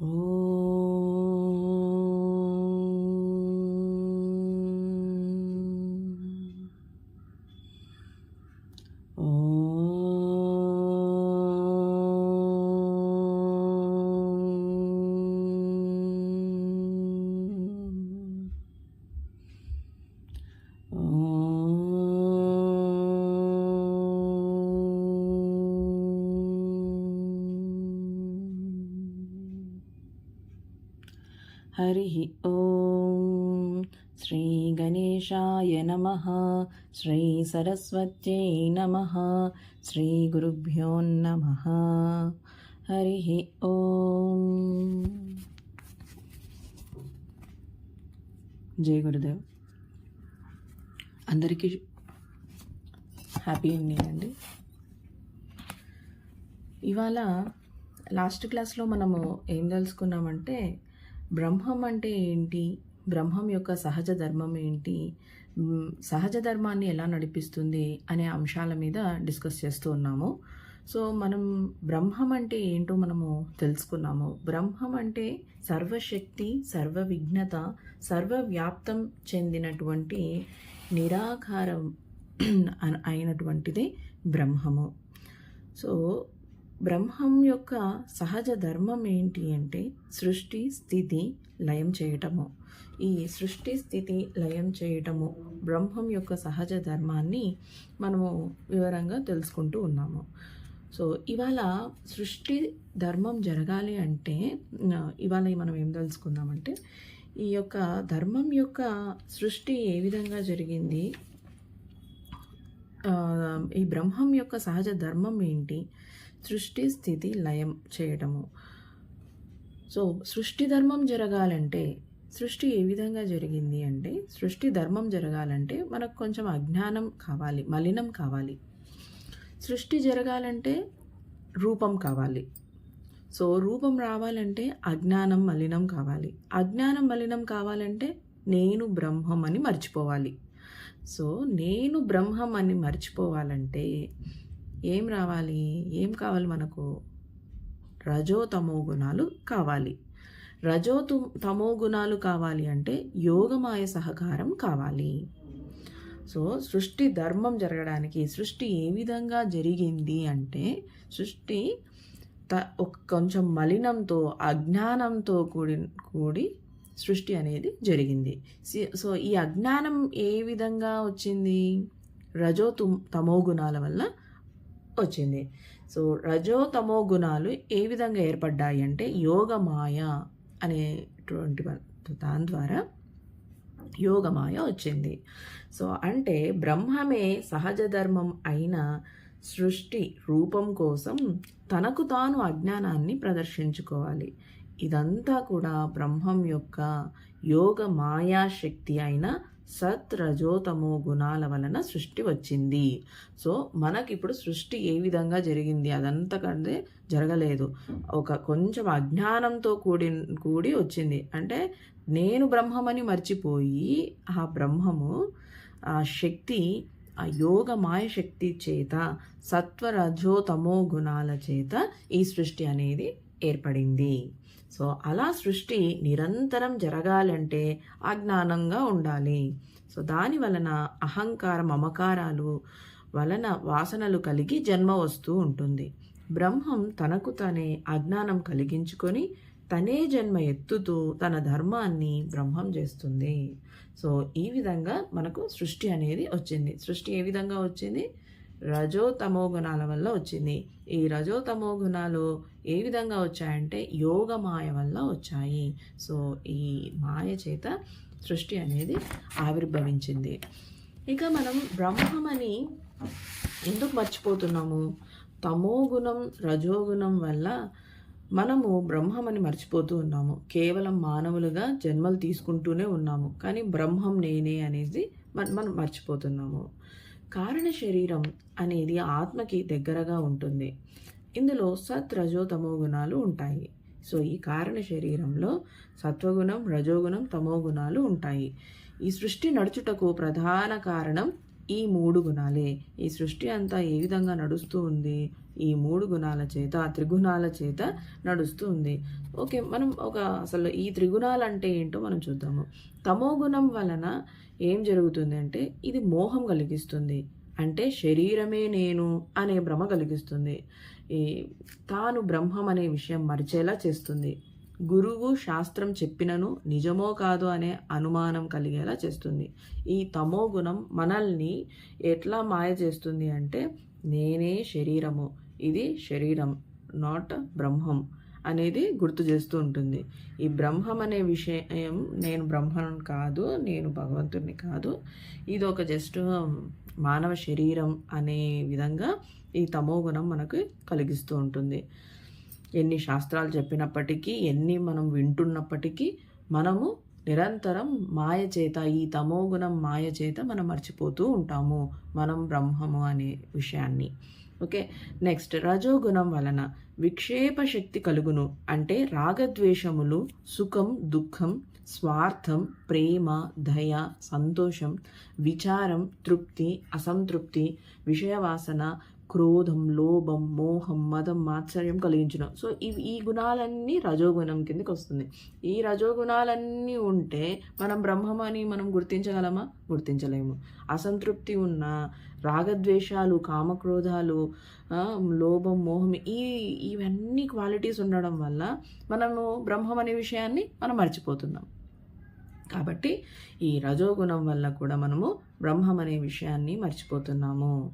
Oh. శ్రీమాత్రేయ నమ. శ్రీ సరస్వత్యై నమ. శ్రీ గురుభ్యో నమ. హరి ఓం. జయ గురుదేవ్. అందరికీ హ్యాపీ ఎండింగ్ అండి. ఇవాళ లాస్ట్ క్లాస్లో మనము ఏం తెలుసుకున్నామంటే బ్రహ్మం అంటే ఏంటి? బ్రహ్మం యొక్క సహజ ధర్మం ఏంటి? సహజ ధర్మాన్ని ఎలా నడిపిస్తుంది అనే అంశాల మీద డిస్కస్ చేస్తూ ఉన్నాము. సో మనం బ్రహ్మం అంటే ఏంటో మనము తెలుసుకున్నాము. బ్రహ్మం అంటే సర్వశక్తి సర్వ విఘ్నత సర్వవ్యాప్తం చెందినటువంటి నిరాకారం అయినటువంటిది అయినటువంటిదే బ్రహ్మము. సో బ్రహ్మం యొక్క సహజ ధర్మం ఏంటి అంటే సృష్టి స్థితి లయం చేయటము. ఈ సృష్టి స్థితి లయం చేయటము బ్రహ్మం యొక్క సహజ ధర్మాన్ని మనము వివరంగా తెలుసుకుంటూ ఉన్నాము. సో ఇవాళ సృష్టి ధర్మం జరగాలి అంటే ఇవాళ మనం ఏం తెలుసుకుందామంటే ఈ యొక్క ధర్మం యొక్క సృష్టి ఏ విధంగా జరిగింది? ఈ బ్రహ్మం యొక్క సహజ ధర్మం ఏంటి? సృష్టి స్థితి లయం చేయటము. సో సృష్టి ధర్మం జరగాలంటే సృష్టి ఏ విధంగా జరిగింది అంటే సృష్టి ధర్మం జరగాలంటే మనకు కొంచెం అజ్ఞానం కావాలి మలినం కావాలి. సృష్టి జరగాలంటే రూపం కావాలి. సో రూపం రావాలంటే అజ్ఞానం మలినం కావాలి. అజ్ఞానం మలినం కావాలంటే నేను బ్రహ్మం అని మర్చిపోవాలి. సో నేను బ్రహ్మం అని మర్చిపోవాలంటే ఏం రావాలి? ఏం కావాలి మనకు? రజోతమో గుణాలు కావాలి. రజో తుమ్- తమో గుణాలు కావాలి అంటే యోగమాయ సహకారం కావాలి. సో సృష్టి ధర్మం జరగడానికి సృష్టి ఏ విధంగా జరిగింది అంటే సృష్టి త కొంచెం మలినంతో అజ్ఞానంతో కూడి కూడి సృష్టి అనేది జరిగింది. సో ఈ అజ్ఞానం ఏ విధంగా వచ్చింది? రజో తుమ్ తమో గుణాల వల్ల వచ్చింది. సో రజో తమో గుణాలు ఏ విధంగా ఏర్పడ్డాయి అంటే యోగమాయ అనేటువంటి దాని ద్వారా యోగమాయ వచ్చింది. సో అంటే బ్రహ్మమే సహజ ధర్మం అయిన సృష్టి రూపం కోసం తనకు తాను అజ్ఞానాన్ని ప్రదర్శించుకోవాలి. ఇదంతా కూడా బ్రహ్మం యొక్క యోగ మాయా శక్తి అయిన సత్ రజోతమో గుణాల వలన సృష్టి వచ్చింది. సో మనకి ఇప్పుడు సృష్టి ఏ విధంగా జరిగింది అదంతకంటే జరగలేదు. ఒక కొంచెం అజ్ఞానంతో కూడి కూడి వచ్చింది. అంటే నేను బ్రహ్మమని మర్చిపోయి ఆ బ్రహ్మము ఆ శక్తి ఆ యోగ మాయ శక్తి చేత సత్వ తమో గుణాల చేత ఈ సృష్టి అనేది ఏర్పడింది. సో అలా సృష్టి నిరంతరం జరగాలంటే అజ్ఞానంగా ఉండాలి. సో దాని వలన అహంకార మమకారాలు వలన వాసనలు కలిగి జన్మ వస్తూ ఉంటుంది. బ్రహ్మం తనకు తనే అజ్ఞానం కలిగించుకొని తనే జన్మ ఎత్తుతూ తన ధర్మాన్ని బ్రహ్మం చేస్తుంది. సో ఈ విధంగా మనకు సృష్టి అనేది వచ్చింది. సృష్టి ఏ విధంగా వచ్చింది? రజోతమో గుణాల వల్ల వచ్చింది. ఈ రజోతమో గుణాలు ఏ విధంగా వచ్చాయంటే యోగ మాయ వల్ల వచ్చాయి. సో ఈ మాయ చేత సృష్టి అనేది ఆవిర్భవించింది. ఇక మనం బ్రహ్మమని ఎందుకు మర్చిపోతున్నాము? తమో గుణం రజోగుణం వల్ల మనము బ్రహ్మమని మర్చిపోతూ ఉన్నాము. కేవలం మానవులుగా జన్మలు తీసుకుంటూనే ఉన్నాము. కానీ బ్రహ్మం నేనే అనేది మనం మర్చిపోతున్నాము. కారణ శరీరం అనేది ఆత్మకి దగ్గరగా ఉంటుంది. ఇందులో సత్ రజో తమో గుణాలు ఉంటాయి. సో ఈ కారణ శరీరంలో సత్వగుణం రజోగుణం తమో గుణాలు ఉంటాయి. ఈ సృష్టి నడుచుటకు ప్రధాన కారణం ఈ మూడు గుణాలే. ఈ సృష్టి అంతా ఏ విధంగా నడుస్తూ ఉంది? ఈ మూడు గుణాల చేత త్రిగుణాల చేత నడుస్తూ ఉంది. ఓకే మనం ఒక అసలు ఈ త్రిగుణాలు అంటే ఏంటో మనం చూద్దాము. తమో గుణం వలన ఏం జరుగుతుంది అంటే ఇది మోహం కలిగిస్తుంది. అంటే శరీరమే నేను అనే భ్రమ కలిగిస్తుంది. ఈ తాను బ్రహ్మం అనే విషయం మరిచేలా చేస్తుంది. గురువు శాస్త్రం చెప్పినను నిజమో కాదు అనే అనుమానం కలిగేలా చేస్తుంది. ఈ తమో గుణం మనల్ని ఎట్లా మాయ చేస్తుంది అంటే నేనే శరీరము ఇది శరీరం నాట్ బ్రహ్మం. అనేది గుర్తు చేస్తూ ఉంటుంది. ఈ బ్రహ్మం అనే విషయం నేను బ్రహ్మను కాదు నేను భగవంతుడిని కాదు. ఇది ఒక జస్ట్ మానవ శరీరం అనే విధంగా ఈ తమో గుణం మనకు కలిగిస్తూ ఉంటుంది. ఎన్ని శాస్త్రాలు చెప్పినప్పటికీ ఎన్ని మనం వింటున్నప్పటికీ మనము నిరంతరం మాయ చేత ఈ తమో గుణం మాయ చేత మనం మర్చిపోతూ ఉంటాము. మనం బ్రహ్మము అనే విషయాన్ని. ఓకే? నెక్స్ట్ రజోగుణం వలన విక్షేప శక్తి కలుగును. అంటే రాగద్వేషములు సుఖం దుఃఖం స్వార్థం ప్రేమ దయ సంతోషం విచారం తృప్తి అసంతృప్తి విషయవాసన క్రోధం లోభం మోహం మదం మాత్సర్యం కలిగించడం సో ఇవి ఈ గుణాలన్నీ రజోగుణం కిందకి వస్తుంది. ఈ రజోగుణాలన్నీ ఉంటే మనం బ్రహ్మమని మనం గుర్తించగలమా? గుర్తించలేము. అసంతృప్తి ఉన్న రాగద్వేషాలు కామక్రోధాలు లోభం మోహం ఈ ఇవన్నీ క్వాలిటీస్ ఉండడం వల్ల మనము బ్రహ్మం అనే విషయాన్ని మనం మర్చిపోతున్నాం. కాబట్టి ఈ రజోగుణం వల్ల కూడా మనము బ్రహ్మం అనే విషయాన్ని మర్చిపోతున్నాము.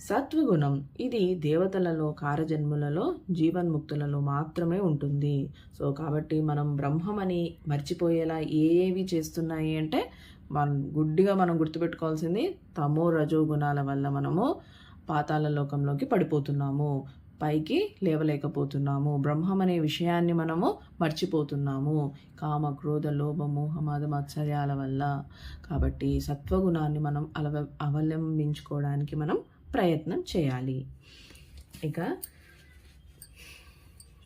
సత్వగుణం ఇది దేవతలలో కారజన్ములలో జీవన్ముక్తులలో మాత్రమే ఉంటుంది. సో కాబట్టి మనం బ్రహ్మమని మర్చిపోయేలా ఏవి చేస్తున్నాయి అంటే మనం గుడ్డిగా మనం గుర్తుపెట్టుకోవాల్సింది తమో రజో గుణాల వల్ల మనము పాతాల లోకంలోకి పడిపోతున్నాము. పైకి లేవలేకపోతున్నాము. బ్రహ్మం అనే విషయాన్ని మనము మర్చిపోతున్నాము. కామ క్రోధ లోభ మోహమాద మత్సర్యాల వల్ల. కాబట్టి సత్వగుణాన్ని మనం అలవ అవలంబించుకోవడానికి మనం ప్రయత్నం చేయాలి. ఇక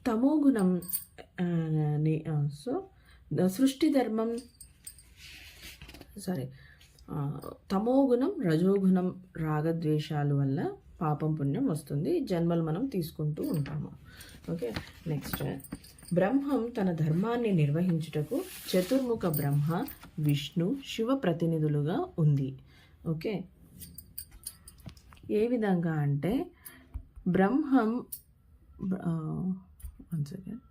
తమో గుణం సో సృష్టి ధర్మం సారీ తమోగుణం రజోగుణం రాగద్వేషాలు వల్ల పాపం పుణ్యం వస్తుంది. జన్మలు మనం తీసుకుంటూ ఉంటాము. ఓకే నెక్స్ట్ బ్రహ్మం తన ధర్మాన్ని నిర్వహించుటకు చతుర్ముఖ బ్రహ్మ విష్ణు శివ ప్రతినిధులుగా ఉంది. ఓకే ఏ విధంగా అంటే బ్రహ్మం వన్ సెకండ్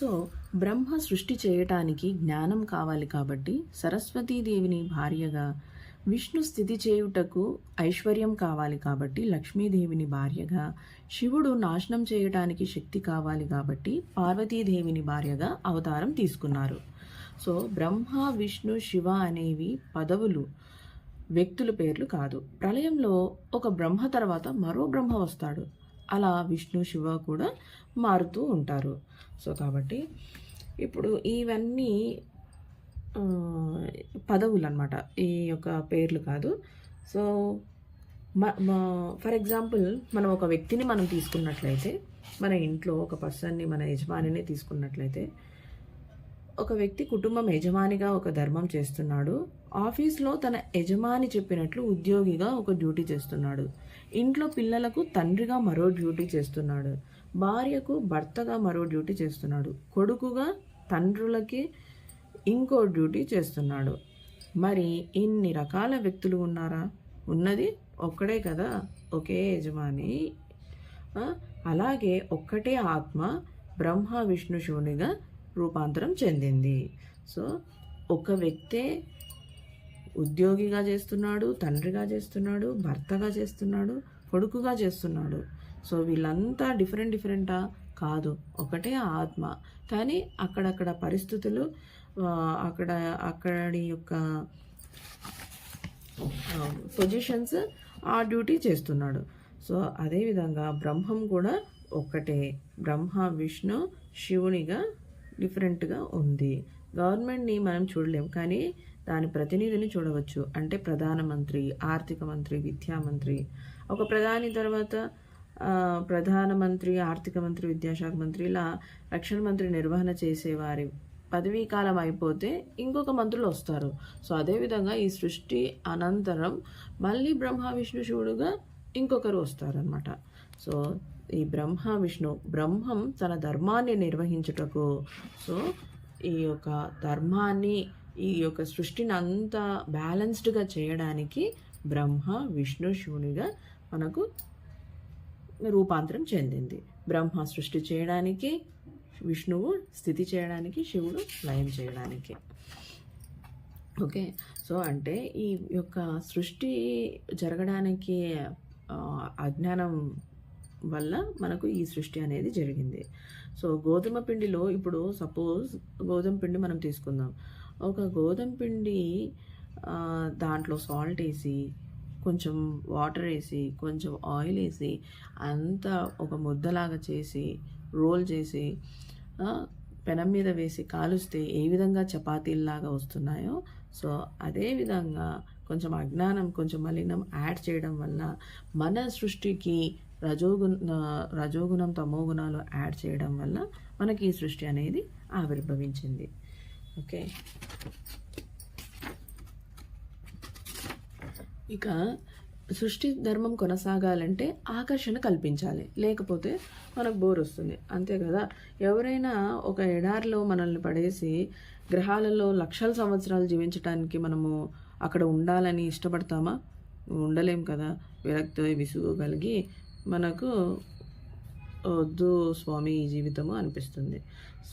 సో బ్రహ్మ సృష్టి చేయటానికి జ్ఞానం కావాలి కాబట్టి సరస్వతీదేవిని భార్యగా విష్ణు స్థితి చేయుటకు ఐశ్వర్యం కావాలి కాబట్టి లక్ష్మీదేవిని భార్యగా శివుడు నాశనం చేయటానికి శక్తి కావాలి కాబట్టి పార్వతీదేవిని భార్యగా అవతారం తీసుకున్నారు. సో బ్రహ్మ విష్ణు శివ అనేవి పదవులు వ్యక్తుల పేర్లు కాదు. ప్రళయంలో ఒక బ్రహ్మ తర్వాత మరో బ్రహ్మ వస్తాడు. అలా విష్ణు శివ కూడా మారుతూ ఉంటారు. సో కాబట్టి ఇప్పుడు ఇవన్నీ పదవులు అనమాట ఈ యొక్క పేర్లు కాదు. సో ఫర్ ఎగ్జాంపుల్ మనం ఒక వ్యక్తిని మనం తీసుకున్నట్లయితే మన ఇంట్లో ఒక పర్సన్ని మన యజమానిని తీసుకున్నట్లయితే ఒక వ్యక్తి కుటుంబం యజమానిగా ఒక ధర్మం చేస్తున్నాడు. ఆఫీస్లో తన యజమాని చెప్పినట్లు ఉద్యోగిగా ఒక డ్యూటీ చేస్తున్నాడు. ఇంట్లో పిల్లలకు తండ్రిగా మరో డ్యూటీ చేస్తున్నాడు. భార్యకు భర్తగా మరో డ్యూటీ చేస్తున్నాడు. కొడుకుగా తండ్రులకి ఇంకో డ్యూటీ చేస్తున్నాడు. మరి ఇన్ని రకాల వ్యక్తులు ఉన్నారా? ఉన్నది ఒక్కడే కదా? ఒకే యజమాని అలాగే ఒక్కటే ఆత్మ బ్రహ్మ విష్ణు శివునిగా రూపాంతరం చెందింది. సో ఒక వ్యక్తే ఉద్యోగిగా చేస్తున్నాడు తండ్రిగా చేస్తున్నాడు భర్తగా చేస్తున్నాడు కొడుకుగా చేస్తున్నాడు. సో వీళ్ళంతా డిఫరెంట్ డిఫరెంటా? కాదు. ఒకటే ఆత్మ. కానీ అక్కడక్కడ పరిస్థితులు అక్కడ అక్కడి యొక్క పొజిషన్స్ ఆ డ్యూటీ చేస్తున్నాడు. సో అదేవిధంగా బ్రహ్మం కూడా ఒక్కటే బ్రహ్మ విష్ణు శివునిగా డిఫరెంట్గా ఉంది. గవర్నమెంట్ని మనం చూడలేం. కానీ దాని ప్రతినిధిని చూడవచ్చు. అంటే ప్రధానమంత్రి ఆర్థిక మంత్రి విద్యామంత్రి ఒక ప్రధాని తర్వాత ప్రధానమంత్రి ఆర్థిక మంత్రి విద్యాశాఖ మంత్రి ఇలా రక్షణ మంత్రి నిర్వహణ చేసేవారి పదవీ కాలం అయిపోతే ఇంకొక మంత్రులు వస్తారు. సో అదేవిధంగా ఈ సృష్టి అనంతరం మళ్ళీ బ్రహ్మ విష్ణు శివుడుగా ఇంకొకరు వస్తారనమాట సో ఈ బ్రహ్మ విష్ణు బ్రహ్మం తన ధర్మాన్ని నిర్వహించుటకు. సో ఈ యొక్క ధర్మాన్ని ఈ యొక్క సృష్టిని అంతా బ్యాలెన్స్డ్గా చేయడానికి బ్రహ్మ విష్ణు శివునిగా మనకు రూపాంతరం చెందింది. బ్రహ్మ సృష్టి చేయడానికి విష్ణువు స్థితి చేయడానికి శివుడు లయం చేయడానికి. ఓకే? సో అంటే ఈ యొక్క సృష్టి జరగడానికి అజ్ఞానం వల్ల మనకు ఈ సృష్టి అనేది జరిగింది. సో గోధుమ పిండిలో ఇప్పుడు సపోజ్ గోధుమ పిండి మనం తీసుకుందాం. ఒక గోధుమ పిండి దాంట్లో సాల్ట్ వేసి కొంచెం వాటర్ వేసి కొంచెం ఆయిల్ వేసి అంతా ఒక ముద్దలాగా చేసి రోల్ చేసి పెనం మీద వేసి కాలుస్తే ఏ విధంగా చపాతీల్లాగా వస్తున్నాయో సో అదే విధంగా కొంచెం అజ్ఞానం కొంచెం మలినం యాడ్ చేయడం వల్ల మన సృష్టికి రజోగుణ రజోగుణం తమో గుణాలు యాడ్ చేయడం వల్ల మనకి ఈ సృష్టి అనేది ఆవిర్భవించింది. ఓకే? ఇక సృష్టి ధర్మం కొనసాగాలంటే ఆకర్షణ కల్పించాలి. లేకపోతే మనకు బోర్ వస్తుంది. అంతే కదా? ఎవరైనా ఒక ఎడారిలో మనల్ని పడేసి గ్రహాలలో లక్షల సంవత్సరాలు జీవించడానికి మనము అక్కడ ఉండాలని ఇష్టపడతామా? ఉండలేం కదా? విరక్తి విసుగు కలిగి మనకు వద్దు స్వామి ఈ జీవితము అనిపిస్తుంది.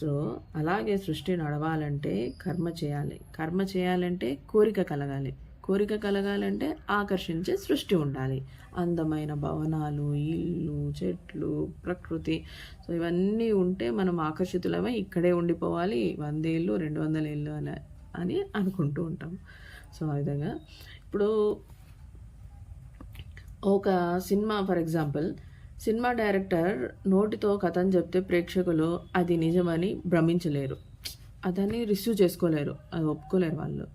సో అలాగే సృష్టి నడవాలంటే కర్మ చేయాలి. కర్మ చేయాలంటే కోరిక కలగాలి. కోరిక కలగాలంటే ఆకర్షించే సృష్టి ఉండాలి. అందమైన భవనాలు ఇల్లు చెట్లు ప్రకృతి. సో ఇవన్నీ ఉంటే మనం ఆకర్షితులమై ఇక్కడే ఉండిపోవాలి. వందేళ్ళు రెండు వందల ఏళ్ళు అని అని అనుకుంటూ ఉంటాం. సో ఆ విధంగా. ఇప్పుడు ఒక cinema for example cinema director నోటితో కథను చెప్తే ప్రేక్షకులు అది నిజమని భ్రమించలేరు. అదని రిసీవ్ చేసుకోలేరు. అది ఒప్పుకోలేరు వాళ్ళు.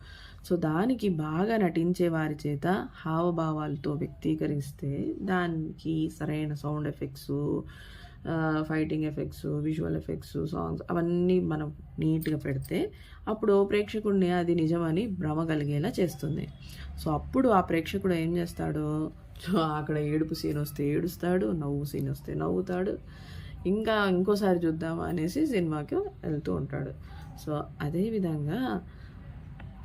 సో దానికి బాగా నటించే వారి చేత హావభావాలతో వ్యక్తీకరిస్తే దానికి సరైన sound effects fighting effects visual effects songs అవన్నీ మనం నీట్గా పెడితే అప్పుడు ప్రేక్షకుడిని అది నిజమని భ్రమ కలిగేలా చేస్తుంది. సో అప్పుడు ఆ ప్రేక్షకుడు ఏం చేస్తాడు? అక్కడ ఏడుపు సీన్ వస్తే ఏడుస్తాడు నవ్వు సీన్ వస్తే నవ్వుతాడు. ఇంకా ఇంకోసారి చూద్దామా అనేసి సినిమాకి వెళ్తూ ఉంటాడు. సో అదేవిధంగా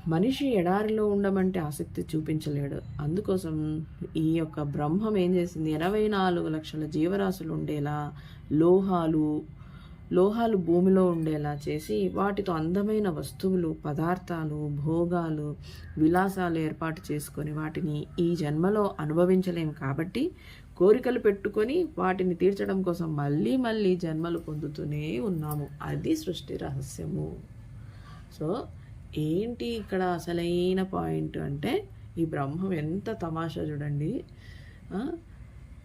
మనిషి ఎడారిలో ఉండమంటే ఆసక్తి చూపించలేడు. అందుకోసం ఈ యొక్క బ్రహ్మం ఏం చేసింది? ఇరవై నాలుగు లక్షల జీవరాశులు ఉండేలా లోహాలు లోహాలు భూమిలో ఉండేలా చేసి వాటితో అందమైన వస్తువులు పదార్థాలు భోగాలు విలాసాలు ఏర్పాటు చేసుకొని వాటిని ఈ జన్మలో అనుభవించలేం కాబట్టి కోరికలు పెట్టుకొని వాటిని తీర్చడం కోసం మళ్ళీ మళ్ళీ జన్మలు పొందుతూనే ఉన్నాము. అది సృష్టి రహస్యము. సో ఏంటి ఇక్కడ అసలైన పాయింట్ అంటే ఈ బ్రహ్మం ఎంత తమాషా చూడండి.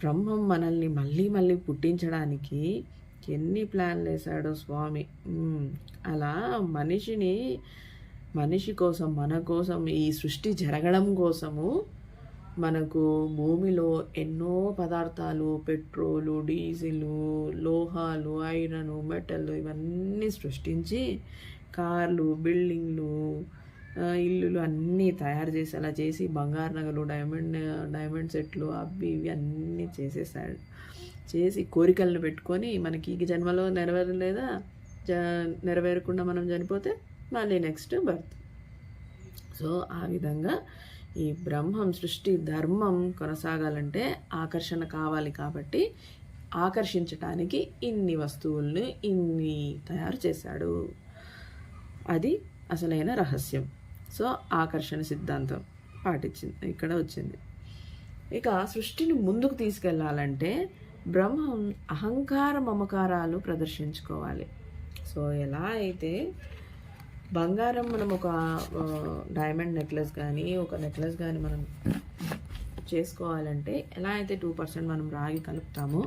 బ్రహ్మం మనల్ని మళ్ళీ మళ్ళీ పుట్టించడానికి ఎన్ని ప్లాన్లు వేశాడో స్వామి. అలా మనిషిని మనిషి కోసం మన కోసం ఈ సృష్టి జరగడం కోసము మనకు భూమిలో ఎన్నో పదార్థాలు పెట్రోలు డీజిలు లోహాలు ఐరన్ మెటల్ ఇవన్నీ సృష్టించి కార్లు బిల్డింగ్లు ఇల్లులు అన్నీ తయారు చేసి అలా చేసి బంగారు నగలు డైమండ్ డైమండ్ సెట్లు అవి ఇవి అన్నీ చేసేసాడు. చేసి కోరికలను పెట్టుకొని మనకి ఈ జన్మలో నెరవేరలేదా జ నెరవేరకుండా మనం చనిపోతే మళ్ళీ నెక్స్ట్ బర్త్. సో ఆ విధంగా ఈ బ్రహ్మం సృష్టి ధర్మం కొనసాగాలంటే ఆకర్షణ కావాలి కాబట్టి ఆకర్షించటానికి ఇన్ని వస్తువుల్ని ఇన్ని తయారు చేశాడు. అది అసలైన రహస్యం. సో ఆకర్షణ సిద్ధాంతం పాటించింది ఇక్కడ వచ్చింది. ఇక సృష్టిని ముందుకు తీసుకెళ్ళాలంటే బ్రహ్మం అహంకార మమకారాలు ప్రదర్శించుకోవాలి. సో ఎలా అయితే బంగారం మనం ఒక డైమండ్ నెక్లెస్ కానీ ఒక నెక్లెస్ కానీ మనం చేసుకోవాలంటే ఎలా అయితే టూ పర్సెంట్ మనం రాగి కలుపుతామో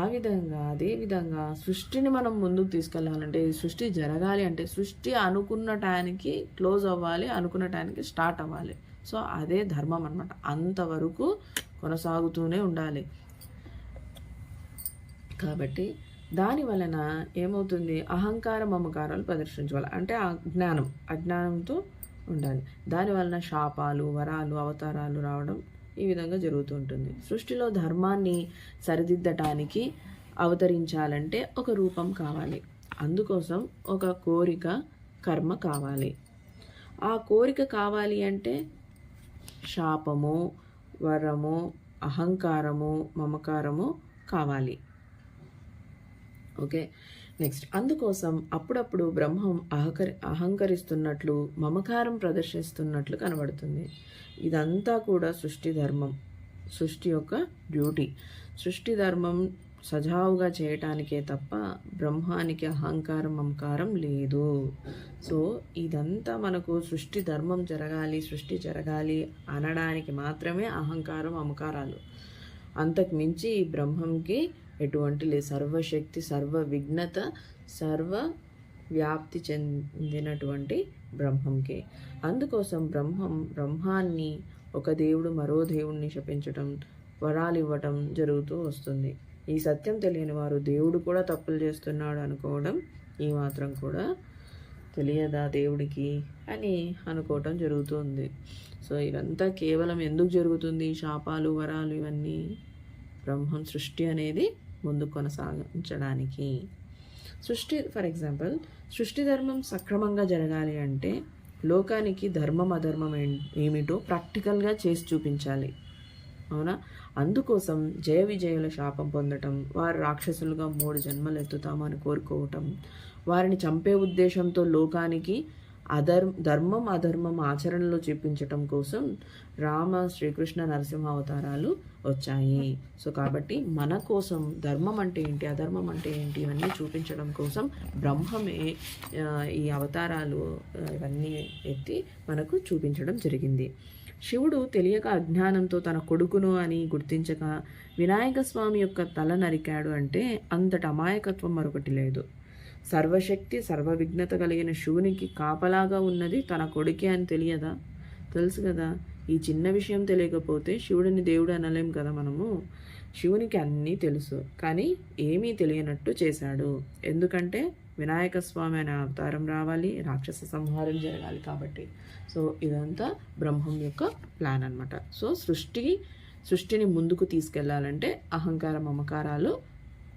ఆ విధంగా అదే విధంగా సృష్టిని మనం ముందుకు తీసుకెళ్ళాలంటే సృష్టి జరగాలి అంటే సృష్టి అనుకున్న టైంకి క్లోజ్ అవ్వాలి అనుకున్న టైంకి స్టార్ట్ అవ్వాలి. సో అదే ధర్మం అనమాట అంతవరకు కొనసాగుతూనే ఉండాలి. కాబట్టి దాని వలన ఏమవుతుంది? అహంకార మమకారాలు ప్రదర్శించాలి అంటే అజ్ఞానం అజ్ఞానంతో ఉండాలి. దాని వలన శాపాలు వరాలు అవతారాలు రావడం ఈ విధంగా జరుగుతూ ఉంటుంది. సృష్టిలో ధర్మాన్ని సరిదిద్దటానికి అవతరించాలంటే ఒక రూపం కావాలి. అందుకోసం ఒక కోరిక కర్మ కావాలి. ఆ కోరిక కావాలి అంటే శాపము వరము అహంకారము మమకారము కావాలి. ఓకే? నెక్స్ట్. అందుకోసం అప్పుడప్పుడు బ్రహ్మం అహకరి అహంకరిస్తున్నట్లు మమకారం ప్రదర్శిస్తున్నట్లు కనబడుతుంది. ఇదంతా కూడా సృష్టి ధర్మం. సృష్టి యొక్క డ్యూటీ. సృష్టి ధర్మం సజావుగా చేయటానికే తప్ప బ్రహ్మానికి అహంకారం మమకారం లేదు. సో ఇదంతా మనకు సృష్టి ధర్మం జరగాలి సృష్టి జరగాలి అనడానికి మాత్రమే అహంకారం మమకారాలు. అంతకు మించి బ్రహ్మంకి ఎటువంటి లేదు. సర్వశక్తి సర్వ విఘ్నత సర్వ వ్యాప్తి చెందినటువంటి బ్రహ్మంకి. అందుకోసం బ్రహ్మం బ్రహ్మాన్ని ఒక దేవుడు మరో దేవుణ్ణి శపించటం వరాలు ఇవ్వటం జరుగుతూ వస్తుంది. ఈ సత్యం తెలియని వారు దేవుడు కూడా తప్పులు చేస్తున్నాడు అనుకోవడం ఈ మాత్రం కూడా తెలియదా దేవుడికి అని అనుకోవటం జరుగుతుంది. సో ఇదంతా కేవలం ఎందుకు జరుగుతుంది? శాపాలు వరాలు ఇవన్నీ బ్రహ్మం సృష్టి అనేది ముందు కొనసాగించడానికి. సృష్టి ఫర్ ఎగ్జాంపుల్ సృష్టి ధర్మం సక్రమంగా జరగాలి అంటే లోకానికి ధర్మం అధర్మం ఏమిటో ప్రాక్టికల్గా చేసి చూపించాలి. అవునా? అందుకోసం జయ విజయుల శాపం పొందటం వారు రాక్షసులుగా మూడు జన్మలు ఎత్తుతామని కోరుకోవటం వారిని చంపే ఉద్దేశంతో లోకానికి అధర్మ ధర్మం అధర్మం ఆచరణలో చూపించటం కోసం రామ శ్రీకృష్ణ నరసింహ అవతారాలు వచ్చాయి. సో కాబట్టి మన కోసం ధర్మం అంటే ఏంటి అధర్మం అంటే ఏంటి ఇవన్నీ చూపించడం కోసం బ్రహ్మమే ఈ అవతారాలు ఇవన్నీ ఎత్తి మనకు చూపించడం జరిగింది. శివుడు తెలియక అజ్ఞానంతో తన కొడుకును అని గుర్తించక వినాయక స్వామి యొక్క తల నరికాడు అంటే అంతటి అమాయకత్వం మరొకటి లేదు. సర్వశక్తి సర్వవిఘ్నత కలిగిన శివునికి కాపలాగా ఉన్నది తన కొడుకే అని తెలియదా? తెలుసు కదా. ఈ చిన్న విషయం తెలియకపోతే శివుడిని దేవుడు అనలేం కదా మనము? శివునికి అన్నీ తెలుసు. కానీ ఏమీ తెలియనట్టు చేశాడు. ఎందుకంటే వినాయక స్వామి అనే అవతారం రావాలి రాక్షస సంహారం జరగాలి కాబట్టి. సో ఇదంతా బ్రహ్మం యొక్క ప్లాన్ అనమాట సో సృష్టి సృష్టిని ముందుకు తీసుకెళ్ళాలంటే అహంకార మమకారాలు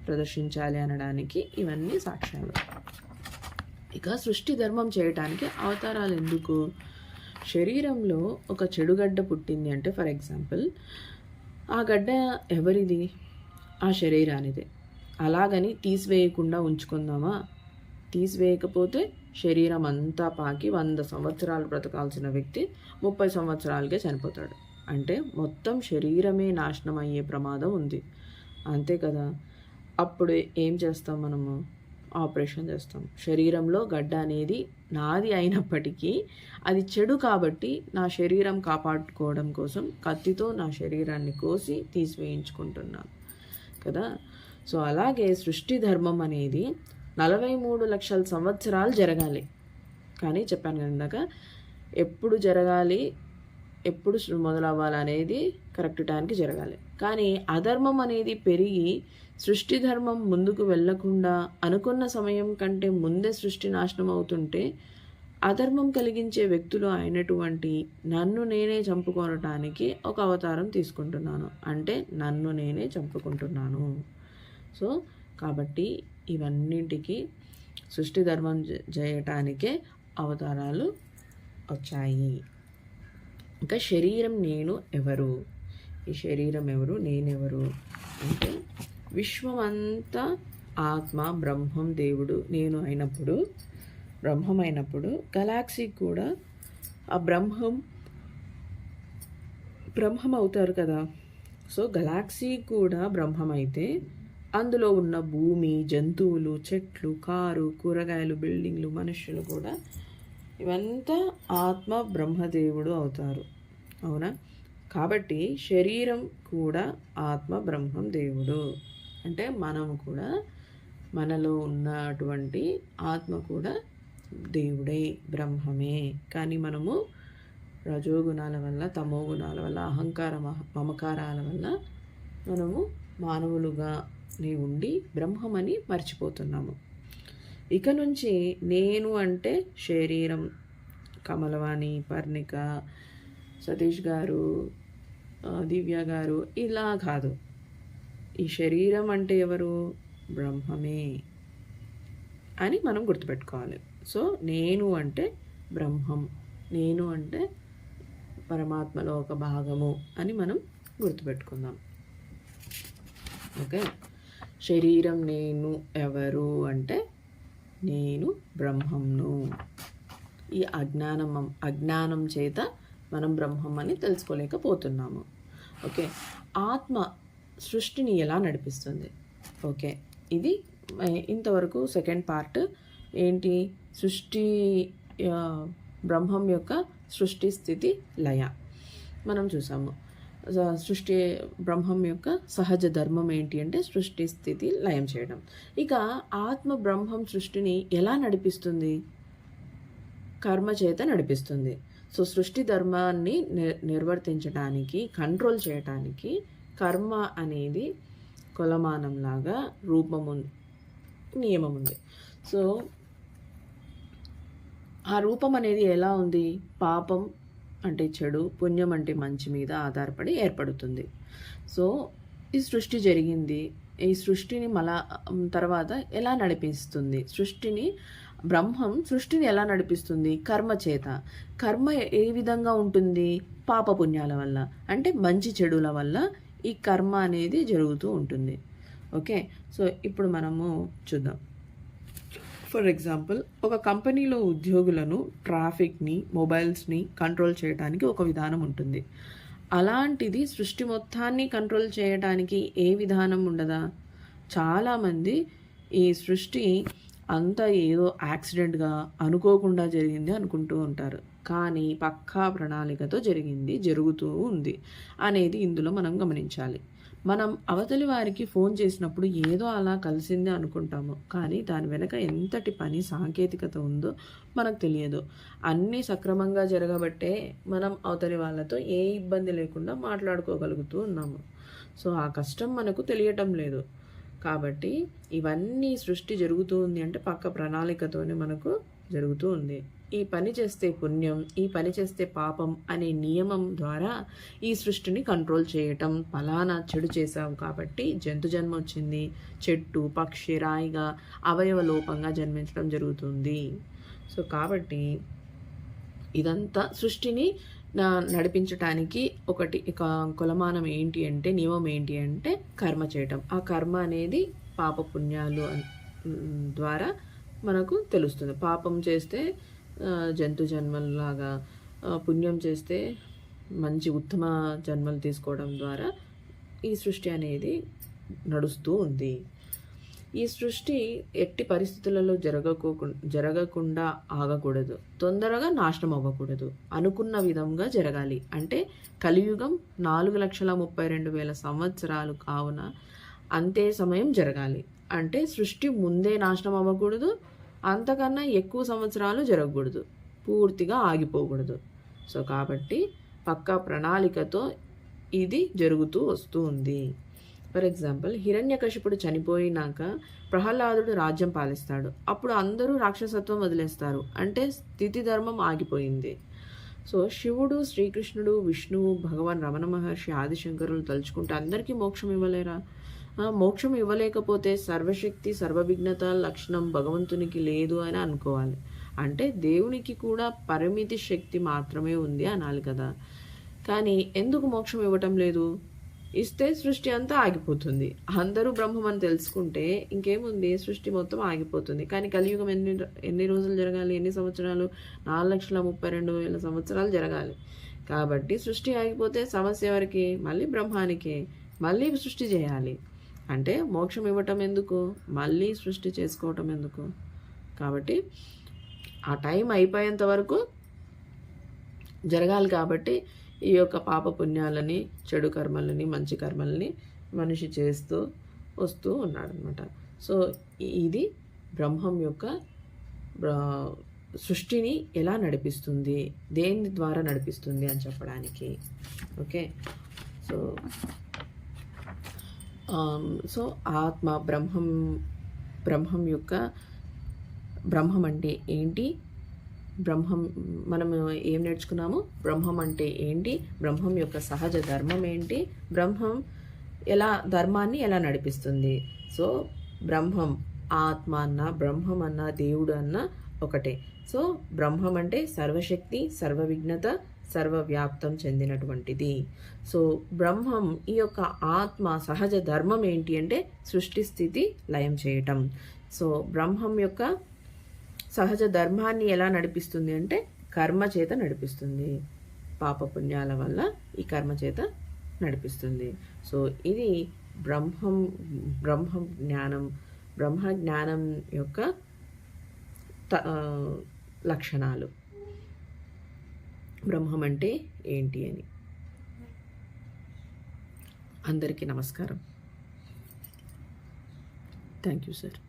ప్రదర్శించాలి అనడానికి ఇవన్నీ సాక్ష్యాలు. ఇక సృష్టి ధర్మం చేయటానికి అవతారాలు ఎందుకు? శరీరంలో ఒక చెడు గడ్డ పుట్టింది అంటే ఫర్ ఎగ్జాంపుల్ ఆ గడ్డ ఎవరిది? ఆ శరీరానిదే. అలాగని తీసివేయకుండా ఉంచుకుందామా? తీసివేయకపోతే శరీరం అంతా పాకి వంద సంవత్సరాలు బ్రతకాల్సిన వ్యక్తి ముప్పై సంవత్సరాలకే చనిపోతాడు. అంటే మొత్తం శరీరమే నాశనం అయ్యే ప్రమాదం ఉంది. అంతే కదా? అప్పుడు ఏం చేస్తాం మనము? ఆపరేషన్ చేస్తాం. శరీరంలో గడ్డ అనేది నాది అయినప్పటికీ అది చెడు కాబట్టి నా శరీరం కాపాడుకోవడం కోసం కత్తితో నా శరీరాన్ని కోసి తీసివేయించుకుంటున్నాను కదా? సో అలాగే సృష్టి ధర్మం అనేది నలభై మూడు లక్షల సంవత్సరాలు జరగాలి. కానీ చెప్పాను ఇందాక ఎప్పుడు జరగాలి ఎప్పుడు మొదలవ్వాలి అనేది కరెక్ట్ టైంకి జరగాలి. కానీ అధర్మం అనేది పెరిగి సృష్టి ధర్మం ముందుకు వెళ్ళకుండా అనుకున్న సమయం కంటే ముందే సృష్టి నాశనం అవుతుంటే అధర్మం కలిగించే వ్యక్తులు అయినటువంటి నన్ను నేనే చంపుకోనటానికి ఒక అవతారం తీసుకుంటున్నాను. అంటే నన్ను నేనే చంపుకుంటున్నాను. సో కాబట్టి ఇవన్నింటికి సృష్టి ధర్మం చేయటానికే అవతారాలు వచ్చాయి. ఇంకా శరీరం నేను ఎవరు? ఈ శరీరం ఎవరు? నేనెవరు? అంటే విశ్వమంతా ఆత్మ బ్రహ్మం దేవుడు నేను అయినప్పుడు బ్రహ్మం అయినప్పుడు గెలాక్సీ కూడా ఆ బ్రహ్మం బ్రహ్మం అవుతారు కదా. సో గెలాక్సీ కూడా బ్రహ్మం అయితే అందులో ఉన్న భూమి జంతువులు చెట్లు కారు కూరగాయలు బిల్డింగ్లు మనుషులు కూడా ఇవంతా ఆత్మ బ్రహ్మదేవుడు అవుతారు. అవునా? కాబట్టి శరీరం కూడా ఆత్మ బ్రహ్మం దేవుడు. అంటే మనం కూడా మనలో ఉన్నటువంటి ఆత్మ కూడా దేవుడే బ్రహ్మమే. కానీ మనము రజోగుణాల వల్ల తమో గుణాల వల్ల అహంకార మమకారాల వల్ల మనము మానవులుగా ఉండి బ్రహ్మమని మర్చిపోతున్నాము. ఇక నుంచి నేను అంటే శరీరం. కమలవాణి పర్ణిక సతీష్ గారు దివ్య గారు ఇలా కాదు. ఈ శరీరం అంటే ఎవరు? బ్రహ్మమే అని మనం గుర్తుపెట్టుకోవాలి. సో నేను అంటే బ్రహ్మం నేను అంటే పరమాత్మలో ఒక భాగము అని మనం గుర్తుపెట్టుకుందాం. ఓకే? శరీరం నేను ఎవరు అంటే నేను బ్రహ్మంను. ఈ అజ్ఞానం అజ్ఞానం చేత మనం బ్రహ్మం అని తెలుసుకోలేకపోతున్నాము. ఓకే? ఆత్మ సృష్టిని ఎలా నడిపిస్తుంది? ఓకే? ఇది ఇంతవరకు సెకండ్ పార్ట్. ఏంటి? సృష్టి బ్రహ్మం యొక్క సృష్టి స్థితి లయ. మనం చూసాము. సృష్టి బ్రహ్మం యొక్క సహజ ధర్మం ఏంటి అంటే సృష్టి స్థితి లయం చేయడం. ఇక ఆత్మ బ్రహ్మం సృష్టిని ఎలా నడిపిస్తుంది? కర్మ చేత నడిపిస్తుంది. సో సృష్టి ధర్మాన్ని నిర్వర్తించడానికి కంట్రోల్ చేయటానికి కర్మ అనేది కొలమానంలాగా రూపం ఉంది నియమం ఉంది సో ఆ రూపం అనేది ఎలా ఉంది? పాపం అంటే చెడు పుణ్యం అంటే మంచి మీద ఆధారపడి ఏర్పడుతుంది. సో ఈ సృష్టి జరిగింది. ఈ సృష్టిని మళ్ళా తర్వాత ఎలా నడిపిస్తుంది? సృష్టిని బ్రహ్మం సృష్టిని ఎలా నడిపిస్తుంది? కర్మ చేత. కర్మ ఏ విధంగా ఉంటుంది? పాప పుణ్యాల వల్ల. అంటే మంచి చెడుల వల్ల ఈ కర్మ అనేది జరుగుతూ ఉంటుంది. ఓకే? సో ఇప్పుడు మనము చూద్దాం. ఫర్ ఎగ్జాంపుల్ ఒక కంపెనీలో ఉద్యోగులను ట్రాఫిక్ని మొబైల్స్ని కంట్రోల్ చేయడానికి ఒక విధానం ఉంటుంది. అలాంటిది సృష్టి మొత్తాన్ని కంట్రోల్ చేయడానికి ఏ విధానం ఉండదా? చాలామంది ఈ సృష్టి అంతా ఏదో యాక్సిడెంట్గా అనుకోకుండా జరిగింది అనుకుంటూ ఉంటారు. కానీ పక్కా ప్రణాళికతో జరిగింది జరుగుతూ ఉంది అనేది ఇందులో మనం గమనించాలి. మనం అవతలి వారికి ఫోన్ చేసినప్పుడు ఏదో అలా కలిసిందే అనుకుంటాము. కానీ దాని వెనక ఎంతటి పని సాంకేతికత ఉందో మనకు తెలియదు. అన్నీ సక్రమంగా జరగబట్టే మనం అవతలి వాళ్ళతో ఏ ఇబ్బంది లేకుండా మాట్లాడుకోగలుగుతూ ఉన్నాము. సో ఆ కష్టం మనకు తెలియటం లేదు. కాబట్టి ఇవన్నీ సృష్టి జరుగుతూ ఉంది అంటే పక్క ప్రణాళికతోనే మనకు జరుగుతూ ఉంది. ఈ పని చేస్తే పుణ్యం ఈ పని చేస్తే పాపం అనే నియమం ద్వారా ఈ సృష్టిని కంట్రోల్ చేయటం ఫలానా చెడు చేశావు కాబట్టి జంతు జన్మ వచ్చింది చెట్టు పక్షి రాయిగా అవయవ లోపంగా జన్మించడం జరుగుతుంది. సో కాబట్టి ఇదంతా సృష్టిని నడిపించటానికి ఒకటి ఇక కొలమానం ఏంటి అంటే నియమం ఏంటి అంటే కర్మ చేయటం. ఆ కర్మ అనేది పాప పుణ్యాలు ద్వారా మనకు తెలుస్తుంది. పాపం చేస్తే జంతు జన్మల్లాగా పుణ్యం చేస్తే మంచి ఉత్తమ జన్మలు తీసుకోవడం ద్వారా ఈ సృష్టి అనేది నడుస్తూ ఉంది. ఈ సృష్టి ఎట్టి పరిస్థితులలో జరగకోకుండా జరగకుండా ఆగకూడదు. తొందరగా నాశనం అవ్వకూడదు. అనుకున్న విధంగా జరగాలి. అంటే కలియుగం నాలుగు లక్షల ముప్పై రెండు వేల సంవత్సరాలు కావున అంతే సమయం జరగాలి. అంటే సృష్టి ముందే నాశనం అవ్వకూడదు. అంతకన్నా ఎక్కువ సంవత్సరాలు జరగకూడదు. పూర్తిగా ఆగిపోకూడదు. సో కాబట్టి పక్కా ప్రణాళికతో ఇది జరుగుతూ వస్తూ ఉంది. ఫర్ ఎగ్జాంపుల్ హిరణ్యకశిపుడు చనిపోయినాక ప్రహ్లాదుడు రాజ్యం పాలిస్తాడు. అప్పుడు అందరూ రాక్షసత్వం వదిలేస్తారు. అంటే స్థితి ధర్మం ఆగిపోయింది. సో శివుడు శ్రీకృష్ణుడు విష్ణువు భగవాన్ రమణ మహర్షి ఆదిశంకరులు తలుచుకుంటే అందరికీ మోక్షం ఇవ్వలేరా? మోక్షం ఇవ్వలేకపోతే సర్వశక్తి సర్వవిఘ్నత లక్షణం భగవంతునికి లేదు అని అనుకోవాలి. అంటే దేవునికి కూడా పరిమితి శక్తి మాత్రమే ఉంది అనాలి కదా. కానీ ఎందుకు మోక్షం ఇవ్వటం లేదు? ఇస్తే సృష్టి అంతా ఆగిపోతుంది. అందరూ బ్రహ్మం అని తెలుసుకుంటే ఇంకేముంది? సృష్టి మొత్తం ఆగిపోతుంది. కానీ కలియుగం ఎన్ని ఎన్ని రోజులు జరగాలి? ఎన్ని సంవత్సరాలు? నాలుగు లక్షల ముప్పై రెండు వేల సంవత్సరాలు జరగాలి. కాబట్టి సృష్టి ఆగిపోతే సమస్య ఎవరికి? మళ్ళీ బ్రహ్మానికి. మళ్ళీ సృష్టి చేయాలి. అంటే మోక్షం ఇవ్వటం ఎందుకు? మళ్ళీ సృష్టి చేసుకోవటం ఎందుకు? కాబట్టి ఆ టైం అయిపోయేంత వరకు జరగాలి కాబట్టి ఈ యొక్క పాప పుణ్యాలని చెడు కర్మలని మంచి కర్మలని మనిషి చేస్తూ వస్తూ ఉన్నాడనమాట సో ఇది బ్రహ్మం యొక్క సృష్టిని ఎలా నడిపిస్తుంది? దేని ద్వారా నడిపిస్తుంది అని చెప్పడానికి. ఓకే? సో సో ఆత్మ బ్రహ్మం బ్రహ్మం యొక్క బ్రహ్మం అంటే ఏంటి? బ్రహ్మం మనం ఏం నేర్చుకున్నాము? బ్రహ్మం అంటే ఏంటి? బ్రహ్మం యొక్క సహజ ధర్మం ఏంటి? బ్రహ్మం ఎలా ధర్మాన్ని ఎలా నడిపిస్తుంది? సో బ్రహ్మం ఆత్మ అన్న బ్రహ్మం అన్న దేవుడు అన్న ఒకటే. సో బ్రహ్మం అంటే సర్వశక్తి సర్వవిఘ్నత సర్వవ్యాప్తం చెందినటువంటిది. సో బ్రహ్మం ఈ యొక్క ఆత్మ సహజ ధర్మం ఏంటి అంటే సృష్టి స్థితి లయం చేయటం. సో బ్రహ్మం యొక్క సహజ ధర్మాన్ని ఎలా నడిపిస్తుంది అంటే కర్మ చేత నడిపిస్తుంది. పాపపుణ్యాల వల్ల ఈ కర్మ చేత నడిపిస్తుంది. సో ఇది బ్రహ్మం బ్రహ్మ జ్ఞానం బ్రహ్మ జ్ఞానం యొక్క త- లక్షణాలు. బ్రహ్మం అంటే ఏంటి అని? అందరికీ నమస్కారం. Thank you sir.